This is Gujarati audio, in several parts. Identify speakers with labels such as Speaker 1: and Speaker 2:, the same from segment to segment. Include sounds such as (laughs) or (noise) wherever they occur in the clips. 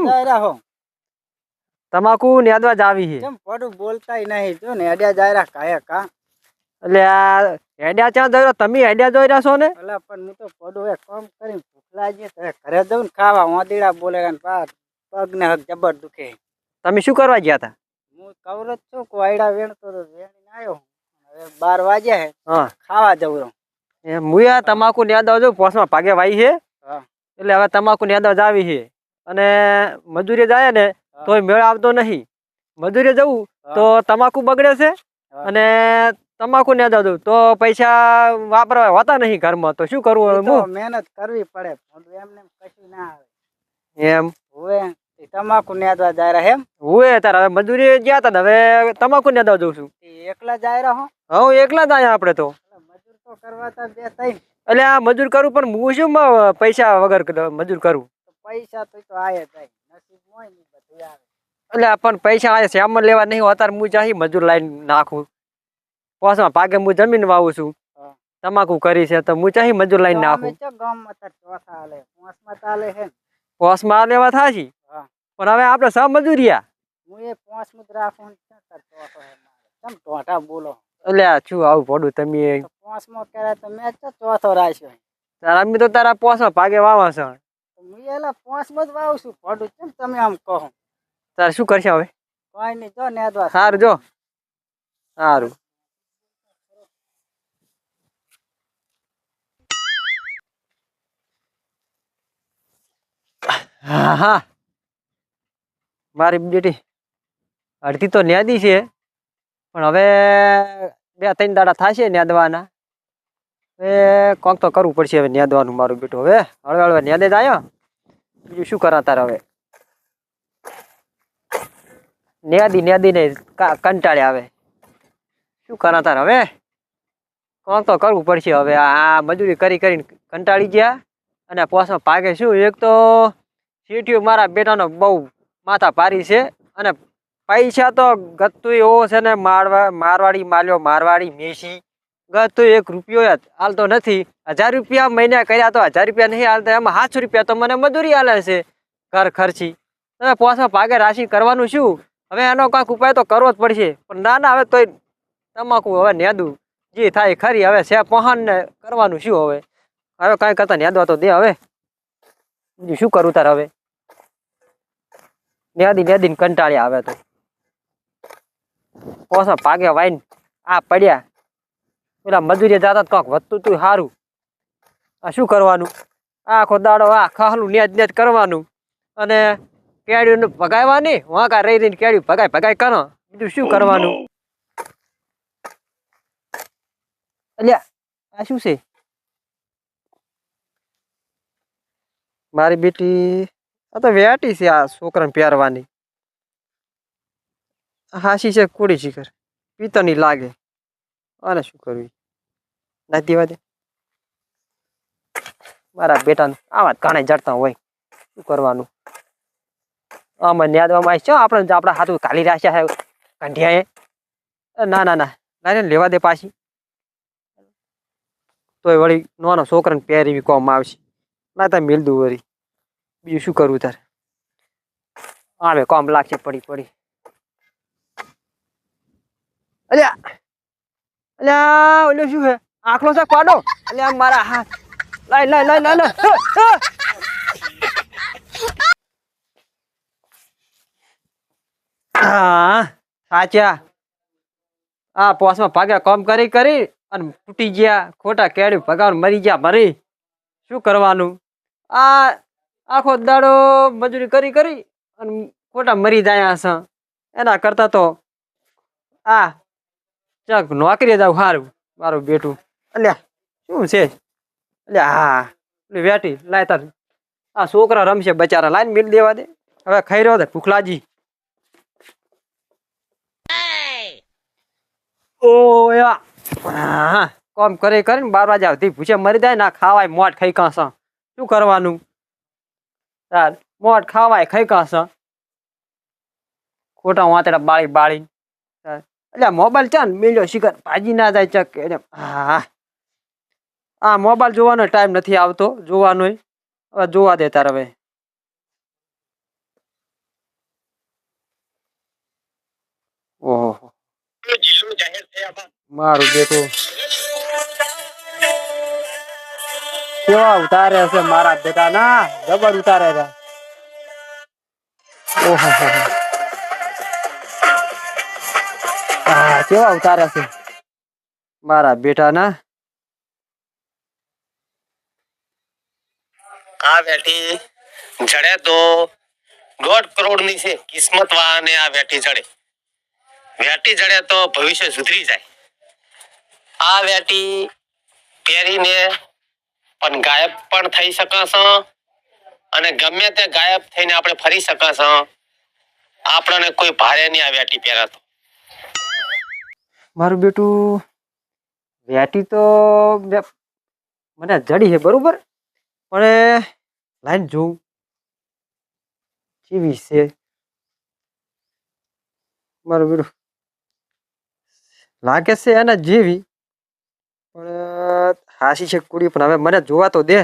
Speaker 1: ચમ
Speaker 2: જાયરા
Speaker 1: તમાકુ નેદવા જાવી છે.
Speaker 2: કેમ પડું બોલતાય નહીં? જો ને અડ્યા જાયરા કાયા કા
Speaker 1: એટલે આ હેડ્યા ચા રહ્યા? તમે હેડ્યા જોઈ રહ્યા છો ને?
Speaker 2: એટલે પણ હું તો પડું એ કામ કરીને ભૂખ લાગી તો ઘરે જઉં ને ખાવા વાંદીડા બોલે ને પગ ને હક જબર દુખે.
Speaker 1: તમે શું કરવા ગયા હતા?
Speaker 2: હું કવર જ છું વાયડા વેણતો તો વેણીને આવ્યો હવે બાર વાગ્યા હે.
Speaker 1: હા.
Speaker 2: ખાવા જવું રહ્યો
Speaker 1: એ મુયા તમાકુ નેદવા જો પોસમાં ભાગે વાઈ છે.
Speaker 2: હા.
Speaker 1: એટલે હવે તમાકુ નેદવા જાવી આવી છે. અને મજૂરી જાય ને. તોય મેળ આવતો નહીં. મજૂરી જવું તો તમાકુ બગડે છે અને તમાકુ ને જવું તો પૈસા વાપરવા હોતા નહીં ઘરમાં. તો શું કરવું
Speaker 2: તો
Speaker 1: હું
Speaker 2: મહેનત કરવી પડે. એમ એમને એમ કશું ના આવે.
Speaker 1: એમ.
Speaker 2: હવે તમાકુ નેદવા જાયરા હેમ?
Speaker 1: હું તારે. હવે મજૂરી ગયા હતા ને. હવે તમાકુ નેદવા જઉં છું.
Speaker 2: એકલા જાય હો?
Speaker 1: હું એકલા જ આયા આપણે તો.
Speaker 2: મજૂર તો કરવા તા બે તઈ
Speaker 1: એટલે આ મજૂર કરું પણ હું શું પૈસા વગર મજૂર કરું?
Speaker 2: તો પૈસા તો તો આયે જાય નસીબ હોય ને બધું આવે.
Speaker 1: એટલે પણ પૈસા આ શ્યામમાં લેવા નહીં અત્યારે હું ચાહી મજૂર લાઈન નાખું. પોસમાં પાકે હું જમીન વાવું છું. તમાકુ કરી છે તો હું ચાહી મજૂર લાઈન નાખું. પોસમાં લેવા થાશી
Speaker 2: છે?
Speaker 1: પણ હવે આપણે સબ મજૂરિયા?
Speaker 2: હું એ પોસ કેમ ટોટા બોલો.
Speaker 1: અલ્યા છું આવું પડું તમે
Speaker 2: તો કરે તો મેં ચોથો રાખ્યો?
Speaker 1: તારા અમે તો તારા પોસમાં પાકે વાવા છે.
Speaker 2: હું એલા પાંચમો જ વાવું છું. પડું કેમ તમે આમ કહો.
Speaker 1: તારે શું કરશે હવે?
Speaker 2: કોઈ નહીં જો નેદવા
Speaker 1: સારું જો. સારું હા હા મારી બેટી અડધી તો ન્યાદી છે પણ હવે બે ત્રણ દાડા થશે ન્યાદવાના. હવે કોક તો કરવું પડશે હવે ન્યાદવાનું મારું બેટું. હવે હળવે હળવે ન્યાદે જ આવ્યો બીજું શું કરા તારે હવે? ન્યાદી ન્યાદી ને કંટાળે આવે. શું કરા તાર હવે? કોણ તો કરવું પડશે હવે? આ મજૂરી કરી કરીને કંટાળી ગયા અને પોસમાં પાકે શું? એક તો સીટીઓ મારા બેટાનો બહુ માથા પારી છે અને પૈસા તો ગતું એવો છે ને મારવા, મારવાડી માલ્યો, મારવાડી મેસી ગતું એક રૂપિયો હાલતો નથી. હજાર રૂપિયા મહિને કર્યા તો હજાર રૂપિયા નહીં હાલતા. એમાં સાતસો રૂપિયા તો મને મજૂરી હાલે છે ઘર ખર્ચી. તમે પોસમાં ભાગે રાશિ કરવાનું શું? હવે એનો કાંઈક ઉપાય તો કરવો જ પડશે. પણ ના ના, હવે તોય તમાકુ હવે નેદું. જે થાય ખરી. હવે છે પહોંચને કરવાનું શું હવે? હવે કાંઈ કરતા નેદવા તો દે હવે. બીજું શું કરું તાર હવે? નેદી, નેદીને કંટાળી આવે તો. પોસા ભાગે વાઈન આ પડ્યા. પેલા મજૂરી જતા કાંક વધતું તું સારું આ શું કરવાનું? આખો દાડો આ ખાહલું નેજ નેજ કરવાનું. અને કેળીઓને ભગાવવાની વાંકા રહી રહીને કેળ્યું ભગાય ભગાય કરો. બીજું શું કરવાનું? અલ્યા, આ શું છે? મારી બેટી, આ તો વેટી છે આ છોકરાને પહેરવાની. હાસી છે, કુડી શીખર પિત્તરની લાગે. અને શું કરવું? ના દેવા દે. મારા બેટાને આવા કાણે જડતા હોય. શું કરવાનું? આમાં ન્યાદવામાં આવી છે આપણે આપણા હાથું કાલી રાખ્યા છે કંઢિયાએ. ના ના ના. ના લેવા દે પાછી. તોય વળી નાનો છોકરાને પહેરી કોમ આવશે. ના, તાર મેલદું વળી. બીજું શું કરવું તારે? આવે કોમ લાગશે પડી પડી. અલ્યા! અલ્યા ઓલો શું છે? આખલો છે કોડો અલ્યા મારા હાથ. લાય લાય લાય લાય લાય. હ, હ. હા સાચા આ પોસમાં ભાગ્યા કોમ કરી કરી અને તૂટી ગયા. ખોટા કેળ્યું ભગાવ મરી ગયા મરી. શું કરવાનું? આ આખો દાડો મજૂરી કરી કરી અને ખોટા મરી જાય એના કરતા તો આ ચાક નોકરી જાવ સારું મારું બેટું. અલ્યા, શું છે? અલ્યા, હા પેલી વેટી, લાય તાર. આ છોકરા રમશે બચારા, લાઈન મિલ દેવા દે. હવે ખાઈ રહ્યો ભૂખ લાગી. ઓ હા, કોમ કરે કરીને બાર વાગે આવતી ભૂસે મરી જાય ના ખાવાય મોટ ખાઈ કાંસા શું કરવાનું? તાર મોટ ખાવાય ખાઈ કાંસા ખોટા વાંતડા બાળી બાળી. એટલે મોબાઈલ ચાન મેળ્યો શિખર, ભાજી ના જાય ચક એને હા. હા મોબાઈલ જોવાનો ટાઈમ નથી આવતો જોવાનો હવે જોવા દે તાર હવે. ઓહો. મારું બેટું. કેવા ઉતારે હશે મારા બેટા ના જબર ઉતારે ઓહો કેવા ઉતારે છે? મારા બેટા ના
Speaker 3: આ વેઠી જડે તો દોઢ કરોડની છે કિસ્મત વાને આ વેઠી જડે. વેઠી જડે તો ભવિષ્ય સુધરી જાય. આ વેઠી પહેરીને પણ ગાયબ પણ થઈ શકાશો અને ગમે તે ગાયબ થઈને આપણે ફરી શકાશો. આપણને કોઈ ભારે નહીં આ વેઠી પહેરાતો.
Speaker 1: મારું બેટું વેટી તો મને જડી છે, બરોબર? પણ લાઈન જોઉં. કેવી છે? મારું બેટું લાગે છે એના જેવી, પણ હાસી છે કુડી, પણ હવે મને જોવા તો દે.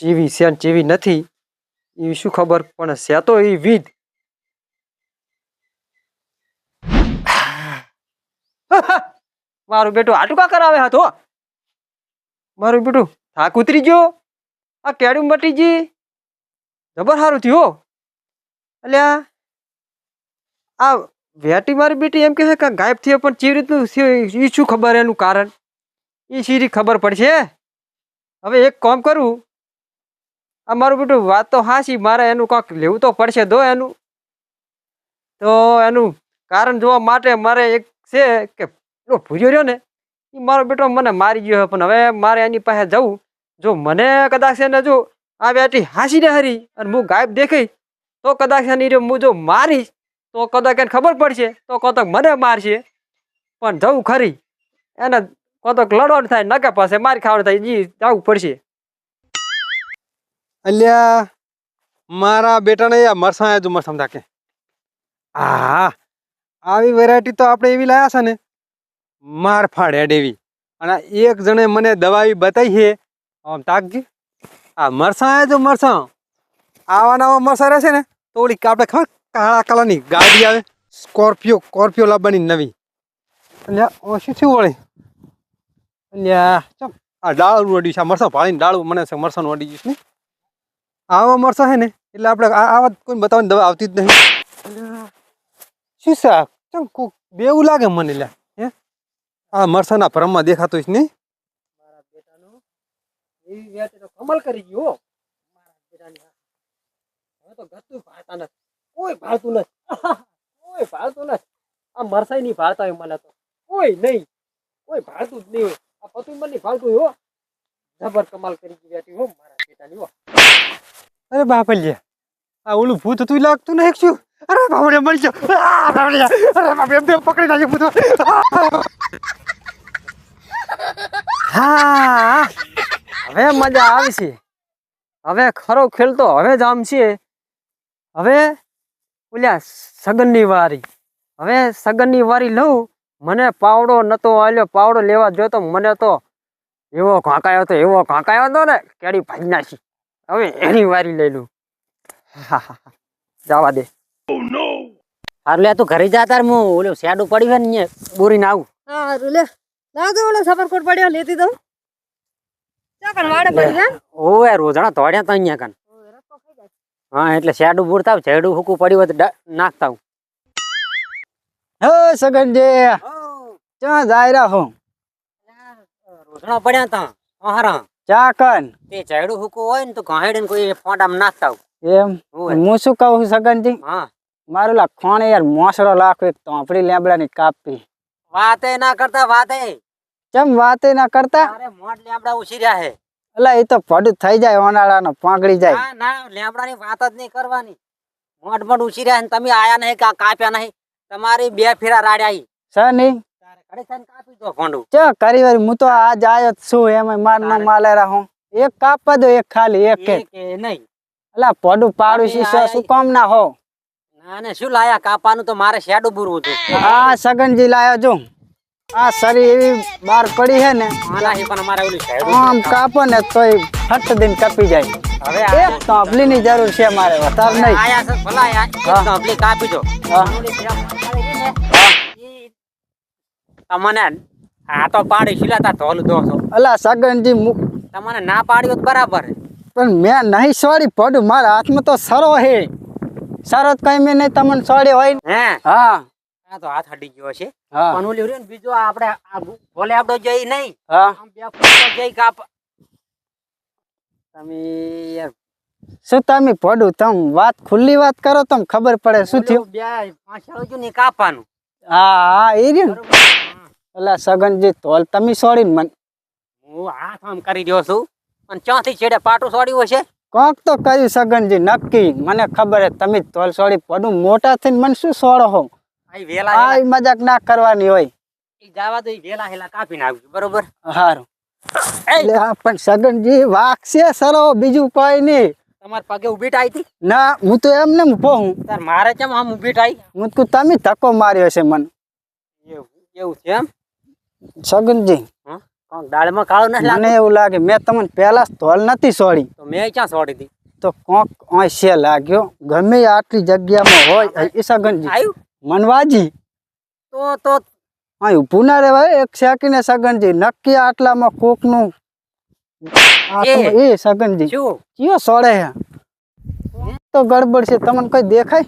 Speaker 1: જેવી છે અને જેવી નથી એ શું ખબર પણ છે? તો એ વિધ (laughs) મારું બેટું આટું કા કરાવે હતો મારું બેટું થાક ઉતરી ગયો. આ કેડું મટી જી જબર સારું થયું અલ્યા, આ વેટી મારી બેટી એમ કહે છે કે ગાયબ થયો, પણ ચી રીતનું એ શું ખબર એનું કારણ? એ શી ખબર પડશે. હવે એક કામ કરું. આ મારું બેટું વાત તો હાસી મારે એનું કાંક લેવું તો પડશે દો એનું. તો એનું કારણ જોવા માટે મારે એક છે કે પેલો ભૂર્યો રહ્યો ને એ મારો બેટો મને મારી ગયો પણ હવે મારે એની પાસે જવું. જો મને કદાચ એને જો આ બેટી હાંસીને હરી અને હું ગાયબ દેખાઈ, તો કદાચ એની જો હું જો મારીશ, તો કદાચ એને ખબર પડશે, તો કોતક મને મારશે. પણ જવું ખરી. એને કોતક લડવાનું થાય, નકે પાસે મારી ખાવાનું થાય જી જવું પડશે.
Speaker 4: અલ્યા, મારા બેટાને યા મરસા જ મરસમ થાકે હા આવી વેરાયટી તો આપણે એવી લાયા છે ને, માર ફાડ હેડ એવી અને એક જણે મને દવાવી બતાવી છે. આમ તાકજી આ મરસા જો મરસા. આવા મરસા રહેશે ને, તો ઓલી આપણે ખબર કાળા કલરની ગાડી આવે. સ્કોર્પિયો સ્કોર્પિયો લાવવાની નવી. ઓ શું થયું વળી? અલ્યા, ચમ, આ ડાળું અડ્યું છે, આ મરસા ભાળીને ડાળું મને છે, મરસાનું અડી ગયું છે આવા મરસા છે ને, એટલે આપણે આવા કોઈ બતાવવાની દવા આવતી જ નહીં. શું છે ચમ કોક બેવું લાગે મને લ્યા હે? આ મરસાના ભ્રમમાં દેખાતું છે નહીં.
Speaker 1: મારા બેટાનો એવી વેટી તો કમલ કરી ગયો. મારા બેટાની. હવે તો ગતું ભાળતા નથી. કોઈ ભાળતું નથી. (laughs) કોઈ ભાળતું નથી. આ મરસાઈ ની ભાળતા હોય મને તો. કોઈ નહીં. કોઈ ભાળતું જ નહીં હોય. આ પતું મને ભાળતું હો. જબર કમાલ કરી ગઈ બેટી હો મારા બેટાની હો.
Speaker 4: અરે બાપલ્યા આ ઓલું ભૂત હતું લાગતું નહીં શું? અરે બાપડે મળી ગયો બાપડે, અરે બાપ એમ પકડી નાખ્યો આ.
Speaker 1: હા હવે મજા આવશે હવે ખરો ખેલ તો હવે જ છે. હવે ઓલ્યા સગનની વારી. હવે સગનની વારી લઉં. મને પાવડો નતો આલ્યો પાવડો લેવા જોયો તો મને તો એવો કાંકાયો તો એવો કાંકાયો હતો ને કેડી ભાઈ નાખી. હવે એની વારી લઈ લઉં. જવા દે.
Speaker 5: હારું લે તું ઘરે જા તાર હું ઓલું શેડું પડ્યું છે ને
Speaker 1: બોરીને આવું.
Speaker 6: હારું લે. લાગે ઓલો સફરકોટ પડ્યો લેતી દઉં. ચાકણ વાડે પડી જાય
Speaker 5: ઓએ રોજણા તોડ્યા તો અહીંયા કન. હા એટલે શેડું બુરતા ઝેડું હુકું પડ્યું હોય તો નાખતા હું
Speaker 2: હે સગનજી. ક્યાં જાય રહ્યા હું.
Speaker 5: રોજણા પડ્યા તા હારા.
Speaker 2: ચાકન
Speaker 5: તે ઝેડું હુકું હોય ને તો ઘાડીને કોઈ ફોટામાં નાખતા હું
Speaker 2: એમ? હું શું કહું સગનજી?
Speaker 5: હા.
Speaker 2: મારું લા ખોણ યાર મોસડો લાખો એક તોપડી લેબડાની કાપી.
Speaker 5: વાતે ના કરતા વાતે.
Speaker 2: ચમ વાતે ના કરતા?
Speaker 5: અરે મોઢ લેમડા ઉછી રહ્યા હે.
Speaker 2: એટલે એ તો પડું થઈ જાય ઓનાળાનો પાંગડી જાય.
Speaker 5: ના ના લેમડાની વાત જ નહીં કરવાની. મોઢ મોઢ ઉછી રહ્યા ને તમે આયા નહીં કા કાપ્યા નહીં? તમારી બે ફેરા રાડ્યા.
Speaker 2: છે નહીં?
Speaker 5: કાપી
Speaker 2: કરી વાર હું તો આજ આવ્યો છું એમાં માર ના માલે રહું એક કાપવા દો એક ખાલી એક એક
Speaker 5: કે નહીં.
Speaker 2: એટલે પડું પાડું
Speaker 5: તમે
Speaker 2: શું કામ ના હો?
Speaker 5: ના ને શું લાયા? કાપાનું તો મારે શેડું બુરવું હતું
Speaker 2: આ સગનજી લાયો જો આ સરી એવી બાર પડી હે ને.
Speaker 5: આનાથી પણ અમારે ઓલી શેડું
Speaker 2: આમ કાપો ને તોય ફટ દિન કપી જાય.
Speaker 5: હવે
Speaker 2: એક તોપલી ની જરૂર છે મારે વધારે નહીં.
Speaker 5: આયા સર ભલા આયા.
Speaker 2: હા.
Speaker 5: કાપી દો. તમને આ તો પાડી શિલાતા ધોલ દો છો?
Speaker 2: અલા સગનજી
Speaker 5: તમને ના પાડ્યો તો બરાબર
Speaker 2: પણ મેં નહીં સોડી પડું મારા હાથમાં તો સરો હે. સરો કઈ મેં નહીં તમને સોડ્યો હોય.
Speaker 5: હે?
Speaker 2: હા.
Speaker 5: આ તો હાથ હડી ગયો છે.
Speaker 2: હા.
Speaker 5: પણ ઓલી રહ્યો ને બીજો આપણે ભોલે આપણો જઈ નહીં.
Speaker 2: હા.
Speaker 5: આમ બે ફૂટો જઈ કાપ તમે યાર
Speaker 2: શું તમે પડું તમ વાત ખુલ્લી વાત કરો તમ ખબર પડે શું થયું.
Speaker 5: બે પાંચ હળજો ને કાપવાનું.
Speaker 2: હા હા એ રહ્યું સગનજી તોલ તમે સોડી ને મને
Speaker 5: હું હાથ આમ કરી રહ્યો છું. અને ચાથી છેડે પાટું સોડ્યું હશે?
Speaker 2: કોક તો કર્યું સગનજી નક્કી. મને ખબર હે તમે તોલ સોડી પડું મોટા થઈને મને શું સોડો હો?
Speaker 5: આ વેલા
Speaker 2: આ મજાક ના કરવાની હોય.
Speaker 5: ઈ જવા દો ઈ વેલા હેલા કાપીને આવજો બરોબર?
Speaker 2: હારું.
Speaker 5: એ!
Speaker 2: એટલે આ પણ સગનજી વાગશે સરો બીજું કોઈ નહીં.
Speaker 5: તમાર પગે ઊભી ટાઈ હતી?
Speaker 2: ના હું તો એમને ઊભો હું.
Speaker 5: તાર મારે કેમ આમ ઊભી ટાઈ?
Speaker 2: હું તો તમે ધક્કો માર્યો છે મને.
Speaker 5: એવું એવું છે એમ?
Speaker 2: સગનજી
Speaker 5: કોણ દાળમાં કાળો નથી
Speaker 2: મને એવું લાગે મેં તમને પહેલા તોલ નથી સોડી
Speaker 5: તો મેં ક્યાં સોડી હતી?
Speaker 2: તો કોક ઓય છે લાગ્યો ગમે આટલી જગ્યામાં હોય એ સગનજી મનવાજી.
Speaker 5: તો તો
Speaker 2: અહીં ઊભું ના રહેવાય એક સેકીને સગનજી નક્કી આટલામાં કોકનું
Speaker 5: એ.
Speaker 2: સગનજી કયો સોડે હે? તો ગડબડ છે તમને કઈ દેખાય?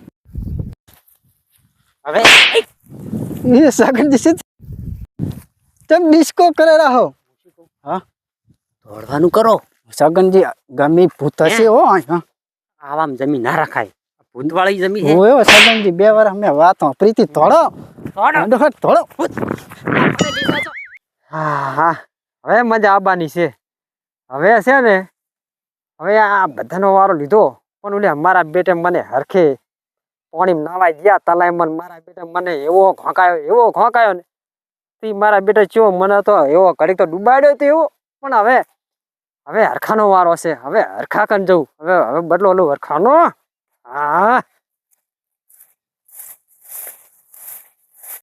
Speaker 5: હવે
Speaker 2: એ સગનજી તમે ડિસ્કો કરે રહો.
Speaker 5: દોડવાનું કરો.
Speaker 2: સગનજી ગમી ભૂત હશે હો? હા
Speaker 5: આવામ જમીન ના રખાય. ભૂતવાળી જમીન છે
Speaker 2: ઓયો સગનજી બે વાર અમે વાતો પ્રીતિ થોડો. થોડો. થોડો.
Speaker 1: હા હા. હવે મજા આવવાની છે. હવે છે ને હવે આ બધાનો વારો લીધો. પણ ઓલે મારા બેટે મને હરખે પાણી નાવાઈ ગયા. તલાઈમાં મન મારા બેટે મને એવો ખોંકાયો એવો ખોંકાયો ને. મારા બેટા ચો મને તો એવો ઘડીક તો ડૂબાડ્યો તો એવો પણ હવે હવે હરખાનો વારો છે. હવે હરખા કન જવું. હવે હવે બદલો ઓલું હરખાનો. હા.